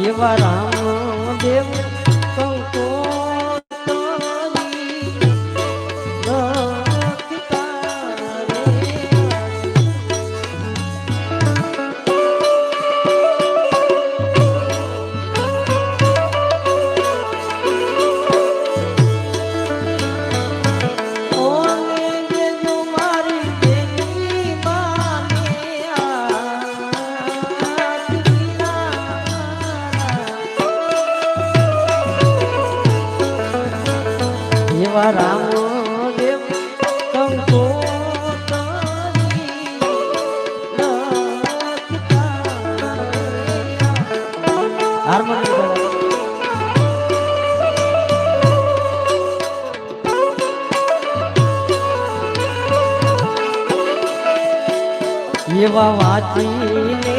એવા રામ દેવ એવા રામ દેવ હાર્મોનિયમ એવા વાંચીને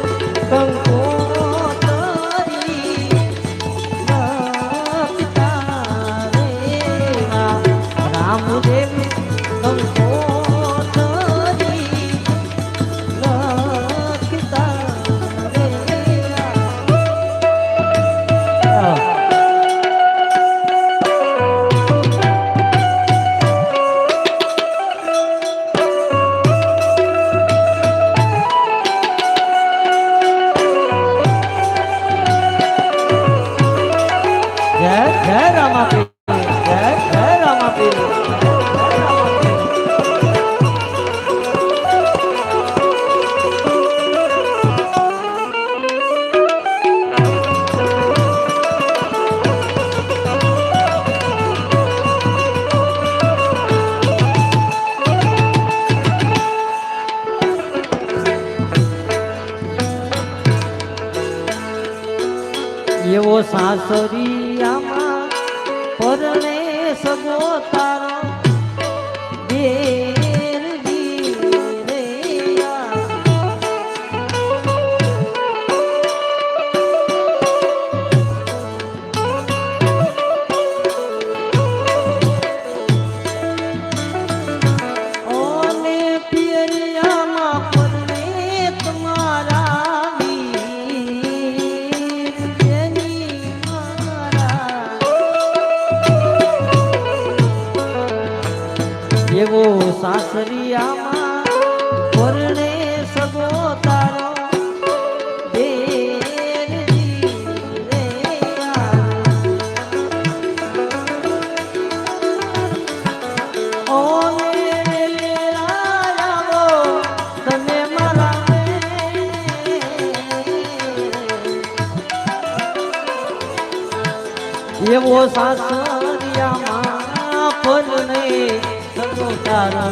કંકોતરી એવો સાસરિયામાં પરણે સગો તારો. બેરજી એવો સાસરિયામાં પરણે સગો તારો એવો સાસરિયામાં ફરને સગો તારા.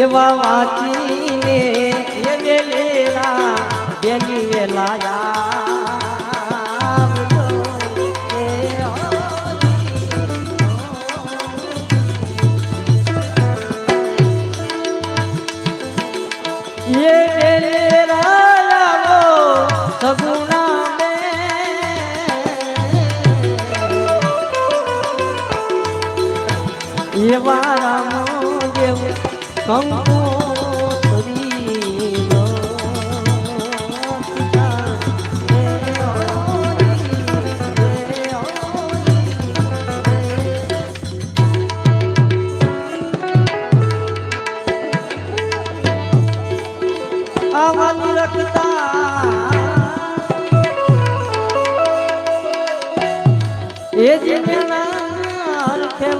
એવા વાંચીને એવા રામદેવ કંકોત્રી આવવાનું રખતા એ જીને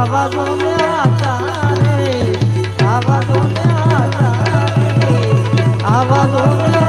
આવા દોને આવા દોને